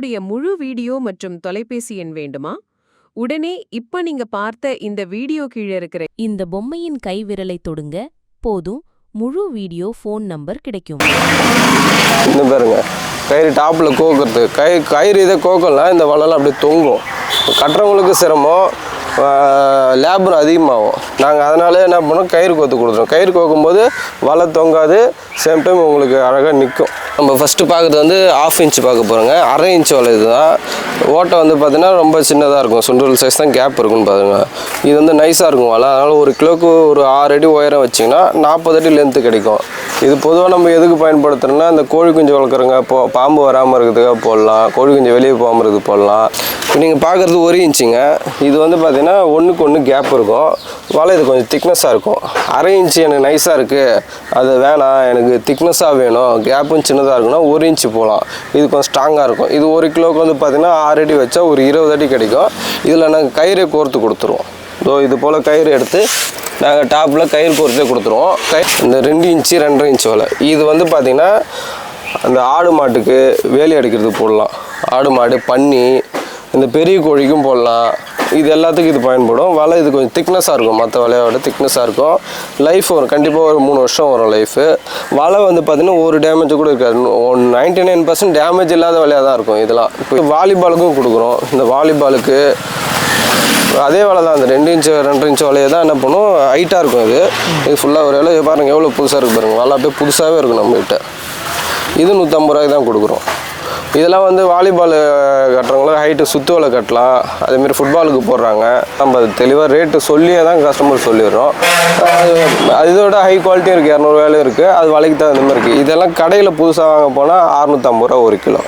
உடைய முழு வீடியோ மற்றும் தொலைபேசி எண் வேண்டுமா? உடனே இப்ப நீங்க பார்த்த இந்த வீடியோ கீழே இருக்கிற இந்த பொம்மையின் கைவிரலை தொடுங்க. போதும் முழு வீடியோ ஃபோன் நம்பர் கிடைக்கும். இந்த பாருங்க. கயிறு டாப்பில் கோக்குறது. கை கயிறு இதை கோக்கலாம் இந்த வலைலாம் அப்படியே தொங்கும். கட்டுறவங்களுக்கு சிரமம். லேபர் அதிகமாகும். நாங்கள் அதனால என்ன பண்ணோம்? கயிறு கோத்து கொடுத்துருவோம் கயிறு கோக்கும்போது வலை தொங்காது. சேம் டைம் உங்களுக்கு அழகாக நிற்கும் நம்ம ஃபஸ்ட்டு பார்க்குறது வந்து ஆஃப் இன்ச் பார்க்க போகிறோங்க அரை இன்ச் வலை இதுதான். ஓட்டை வந்து பார்த்தீங்கன்னா ரொம்ப சின்னதாக இருக்கும். சுண்டல் சைஸ் தான் கேப் இருக்குன்னு பாருங்க இது வந்து நைஸாக இருக்கும் வலை. அதனால் ஒரு கிலோக்கு ஒரு ஆறு அடி உயரம் வச்சிங்கன்னா நாற்பது அடி லென்த்து கிடைக்கும். இது பொதுவாக நம்ம எதுக்கு பயன்படுத்துகிறோன்னா இந்த கோழி குஞ்சு வளர்க்குறவங்க போ பாம்பு வராமல் இருக்கிறதுக்காக போடலாம். கோழி குஞ்சு வெளியே போகாமல் இருக்கிறது போடலாம். இப்போ நீங்கள் பார்க்குறது ஒரு இன்ச்சுங்க இது வந்து பார்த்திங்கன்னா ஒன்றுக்கு ஒன்று கேப் இருக்கும். வலை இது கொஞ்சம் திக்னஸாக இருக்கும். அரை இன்ச்சு எனக்கு நைஸாக இருக்குது அது வேணாம். எனக்கு திக்னஸாக வேணும். கேப்பும் சின்னதாக இருக்குன்னா ஒரு இன்ச்சு போகலாம் இது கொஞ்சம் ஸ்ட்ராங்காக இருக்கும். இது ஒரு கிலோவுக்கு வந்து பார்த்திங்கன்னா ஆறு அடி வச்சா ஒரு இருபது அடி கிடைக்கும். இதில் நாங்கள் கயிறை கோர்த்து கொடுத்துருவோம். ஸோ இது போல் கயிறு எடுத்து நாங்கள் டாப்பில் கயிறு கோர்த்தே கொடுத்துருவோம். கை இந்த ரெண்டு இன்ச்சு ரெண்டரை இன்ச்சு வலை இது வந்து பார்த்திங்கன்னா அந்த ஆடு மாட்டுக்கு வேலி அடிக்கிறதுக்கு போடலாம். ஆடு மாடு பன்னி இந்த பெரிய கோழிக்கும் போடலாம். இது எல்லாத்துக்கும் இது பயன்படும். வலை இது கொஞ்சம் திக்னஸாக இருக்கும். மற்ற வலையோட திக்னஸாக இருக்கும். லைஃப் வரும். கண்டிப்பாக ஒரு மூணு வருஷம் வரும் லைஃபு வலை வந்து பார்த்திங்கன்னா ஒரு டேமேஜ் கூட இருக்காது. One ninety nine percent damage இல்லாத வலையாக தான் இருக்கும் இதெல்லாம். இப்போ வாலிபாலுக்கும் கொடுக்குறோம். இந்த வாலிபாலுக்கு அதே வேலை தான். அந்த ரெண்டு இன்ச்சு ரெண்டு இன்ச்சு வலையை தான் என்ன பண்ணும்? ஹைட்டாக இருக்கும் இது. இது ஃபுல்லாக ஒரு வேலை. பாருங்கள் எவ்வளோ புதுசாக இருக்குது பாருங்கள் வலை அப்படியே புதுசாகவே இருக்கும் நம்மகிட்ட. இது நூற்றம்பது ரூபாய்க்கு தான் கொடுக்குறோம். இதெல்லாம் வந்து வாலிபால் கட்டுறவங்களும் ஹைட்டு சுற்றுவலை கட்டலாம். அதேமாரி ஃபுட்பாலுக்கு போடுறாங்க. நம்ம அது தெளிவாக ரேட்டு சொல்லியே தான் கஸ்டமர் சொல்லிடுறோம். அது இதோட ஹை குவாலிட்டியும் இருக்குது இரநூறு வேலையும் இருக்குது அது வலைக்கு தகுந்த மாதிரி இருக்குது இதெல்லாம் கடையில் புதுசாக வாங்க போனால் அறுநூற்றம்பது ரூபா ஒரு கிலோ.